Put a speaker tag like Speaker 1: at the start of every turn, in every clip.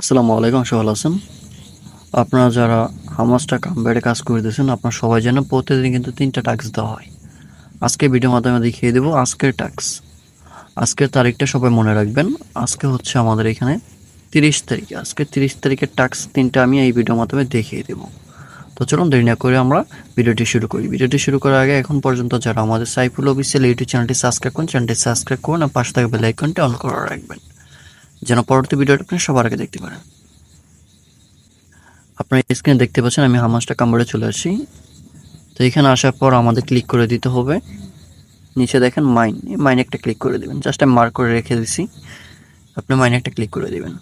Speaker 1: আসসালামু আলাইকুম সবাই আছেন। আপনারা যারা হামাসটা কামব্যাডে কাজ করে দিয়েছেন, আপনারা সবাই যেন প্রতিদিন কিন্তু তিনটা টাস্ক দেওয়া হয়। আজকে ভিডিও মাধ্যমে দেখিয়ে দেবো আজকের টাস্ক আজকের তারিখটা সবাই মনে রাখবেন। আজকে হচ্ছে আমাদের এখানে তিরিশ তারিখ। আজকে তিরিশ তারিখের টাস্ক তিনটা আমি এই ভিডিওর মাধ্যমে দেখিয়ে দেবো। তো চলুন দেরি না করে আমরা ভিডিওটি শুরু করি। ভিডিওটি শুরু করার আগে এখন পর্যন্ত যারা আমাদের সাইফুল অফিসিয়াল ইউটিউব চ্যানেলটি সাবস্ক্রাইব করুন, চ্যানেলটি সাবস্ক্রাইব করুন আর পাশে থাকা বেল আইকনটি অন করে রাখবেন। যেন পরবর্তী ভিডিওটা আপনি সবার আগে দেখতে পারেন। আপনারা স্ক্রিনে দেখতে পাচ্ছেন, আমি হামাসটা কামড়ে চলে আসি। তো এখানে আসার পর আমাদের ক্লিক করে দিতে হবে। নিচে দেখেন মাইন এই মাইন একটা ক্লিক করে দিবেন। জাস্ট আমি মার্ক করে রেখে দিছি। আপনি মাইনে একটা ক্লিক করে দেবেন।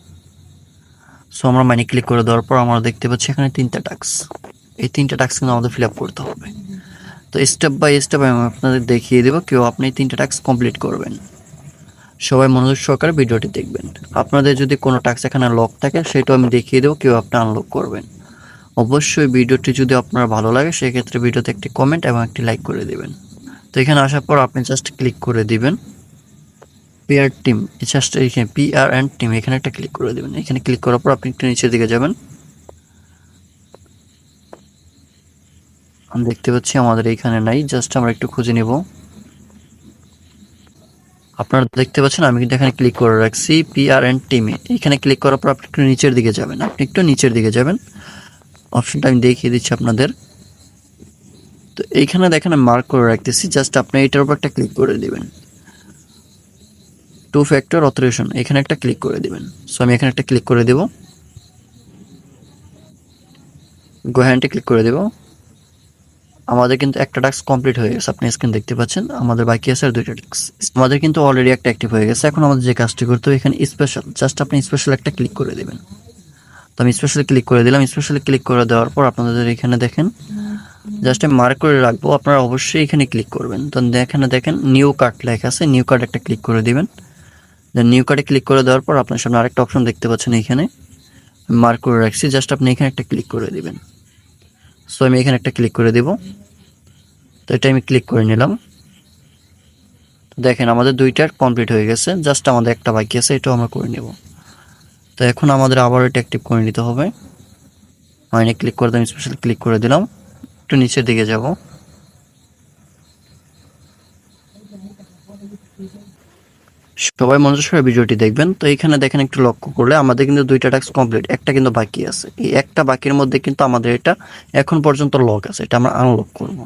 Speaker 1: সো আমরা মাইনে ক্লিক করে দেওয়ার পর আমরা দেখতে পাচ্ছি এখানে তিনটা টাক্স এই তিনটা টাক্স কিন্তু আমাদের ফিল আপ করতে হবে। তো স্টেপ বাই স্টেপ আমি আপনাদের দেখিয়ে দেবো, কেউ আপনি তিনটা টাস্ক কমপ্লিট করবেন। সবাই মনোযোগ সহকারে ভিডিওটি দেখবেন। আপনাদের যদি কোনো টাস্ক এখানে লক থাকে, সেটাও আমি দেখিয়ে দেবো, কেউ আপনি আনলক করবেন। অবশ্যই ভিডিওটি যদি আপনার ভালো লাগে, সেক্ষেত্রে ভিডিওতে একটি কমেন্ট এবং একটি লাইক করে দিবেন। তো এখানে আসার পর আপনি জাস্ট ক্লিক করে দিবেন। পিআর টিম জাস্ট এখানে পিআর অ্যান্ড টিম এখানে একটা ক্লিক করে দেবেন। এখানে ক্লিক করার পর আপনি একটু নিচের দিকে যাবেন। আমি দেখতে পাচ্ছি আমাদের এইখানে নাই জাস্ট আমরা একটু খুঁজে নেব। আপনারা দেখতে পাচ্ছেন, আমি কিন্তু এখানে ক্লিক করে রাখছি পিআর এন্ড টিমে এখানে ক্লিক করার পর আপনি একটু নিচের দিকে যাবেন। আপনি একটু নিচের দিকে যাবেন। অপশনটা আমি দেখিয়ে দিচ্ছি আপনাদের। তো এইখানে দেখেন, আমি মার্ক করে রাখতেছি। জাস্ট আপনি এটার উপর একটা ক্লিক করে দিবেন। টু ফ্যাক্টর অথরেশন এখানে একটা ক্লিক করে দিবেন। সো আমি এখানে একটা ক্লিক করে দেব। গো হ্যান্ডে ক্লিক করে দেব। আমাদের কিন্তু একটা টাস্ক কমপ্লিট হয়ে গেছে। আপনি স্ক্রিন দেখতে পাচ্ছেন। আমাদের বাকি আছে আর দুইটা টাস্ক আমাদের কিন্তু অলরেডি একটা অ্যাক্টিভ হয়ে গেছে। এখন আমাদের যে কাজটি করতে হবে, এখানে স্পেশাল জাস্ট আপনি স্পেশাল একটা ক্লিক করে দেবেন। তো আমি স্পেশালি ক্লিক করে দিলাম। স্পেশালি ক্লিক করে দেওয়ার পর আপনাদের এখানে দেখেন জাস্ট আমি মার্ক করে রাখব। আপনারা অবশ্যই এখানে ক্লিক করবেন। তো এখানে দেখেন নিউ কার্ড লেখা আছে। নিউ কার্ড একটা ক্লিক করে দিবেন। দেন নিউ কার্ডে ক্লিক করে দেওয়ার পর আপনার সামনে আরেকটা অপশন দেখতে পাচ্ছেন এখানে। মার্ক করে রাখছি। জাস্ট আপনি এখানে একটা ক্লিক করে দিবেন। সো আমি এখানে একটা ক্লিক করে দেব। তো এটা আমি ক্লিক করে নিলাম। দেখেন আমাদের দুইটার কমপ্লিট হয়ে গেছে জাস্ট আমাদের একটা বাকি আছে, এটাও আমরা করে নেব। তো এখন আমাদের আবার এটা অ্যাক্টিভ করে নিতে হবে। মাইনে ক্লিক করে দিলাম স্পেশাল ক্লিক করে দিলাম। একটু নিচের দিকে যাব। সবাই মনোযোগ সহকারে ভিডিওটি দেখবেন। তো এখানে দেখেন একটু লক্ষ্য করলে আমাদের কিন্তু দুইটা টাস্ক কমপ্লিট একটা কিন্তু বাকি আছে। এই একটা বাকির মধ্যে কিন্তু আমাদের এটা এখন পর্যন্ত লক আছে, এটা আমরা আনলক করব।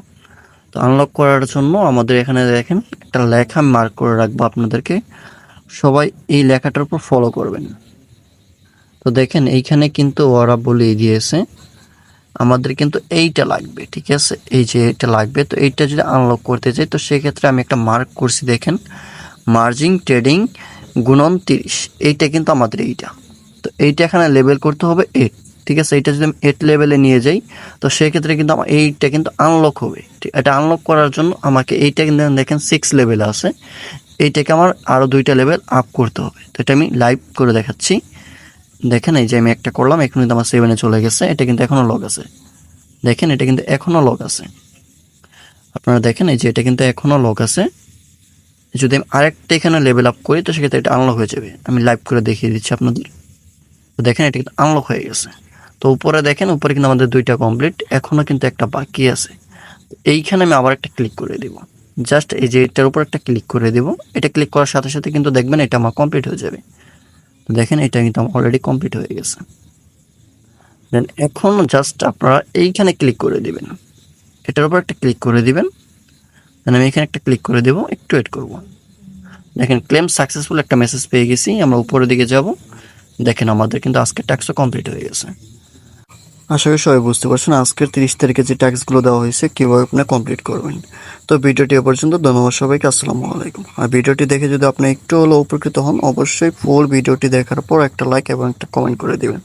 Speaker 1: তো আনলক করার জন্য আমাদের এখানে দেখেন একটা লেখা মার্ক করে রাখব আপনাদেরকে। সবাই এই লেখাটার উপর ফলো করবেন। তো দেখেন এইখানে কিন্তু ওরা বলে দিয়েছে, আমাদের কিন্তু এইটা লাগবে, ঠিক আছে? এই যে এটা লাগবে, তো এইটা যদি আনলক করতে চাই, তো সেক্ষেত্রে আমি একটা মার্ক করছি, দেখেন। মার্জিং ট্রেডিং গুণন তিরিশ, এইটা কিন্তু আমাদের এইটা। তো এইটা এখানে লেভেল করতে হবে এইট ঠিক আছে? এইটা যদি আমি এইট লেভেলে নিয়ে যাই, তো সেক্ষেত্রে কিন্তু আমার এইটা কিন্তু আনলক হবে। ঠিক, এটা আনলক করার জন্য আমাকে এইটা কিন্তু দেখেন সিক্স লেভেলে আছে। এইটাকে আমার আরও দুইটা লেভেল আপ করতে হবে। তো এটা আমি লাইভ করে দেখাচ্ছি। দেখেন এই যে আমি একটা করলাম, এখন কিন্তু আমার সেভেনে চলে গেছে। এটা কিন্তু এখনও লগ আছে। দেখেন, এটা কিন্তু এখনও লগ আছে। আপনারা দেখেন এই যে এটা কিন্তু এখনও লগ আছে। যদি আমি আরেকটা এখানে লেভেল আপ করি, তো সেক্ষেত্রে এটা আনলক হয়ে যাবে। আমি লাইভ করে দেখিয়ে দিচ্ছি আপনাদের। তো দেখেন, এটা কিন্তু আনলক হয়ে গেছে। তো উপরে দেখেন, উপরে কিন্তু আমাদের দুইটা কমপ্লিট এখনও কিন্তু একটা বাকি আছে। এইখানে আমি আবার একটা ক্লিক করে দেব। জাস্ট এই যে এটার উপর একটা ক্লিক করে দেব। এটা ক্লিক করার সাথে সাথে কিন্তু দেখবেন এটা আমার কমপ্লিট হয়ে যাবে। তো দেখেন, এটা কিন্তু আমার অলরেডি কমপ্লিট হয়ে গেছে। দেন এখন জাস্ট আপনারা এইখানে ক্লিক করে দিবেন। এটার উপর একটা ক্লিক করে দিবেন। দেন আমি এখানে একটা ক্লিক করে দেবো, একটু ওয়েট করব। দেখেন ক্লেম সাকসেসফুল একটা মেসেজ পেয়ে গেছি, আমরা উপরের দিকে যাব। দেখেন, আমাদের কিন্তু আজকের ট্যাক্সও কমপ্লিট হয়ে গেছে। আশা করি সবাই বুঝতে পারছেন, আজকের তিরিশ তারিখে যে ট্যাক্সগুলো দেওয়া হয়েছে, কীভাবে আপনি কমপ্লিট করবেন। তো ভিডিওটি এ পর্যন্ত, ধন্যবাদ সবাইকে, আসসালামু আলাইকুম। আর ভিডিওটি দেখে যদি আপনি একটু হলেও উপকৃত হন, অবশ্যই ফুল ভিডিওটি দেখার পর একটা লাইক এবং একটা কমেন্ট করে দিবেন।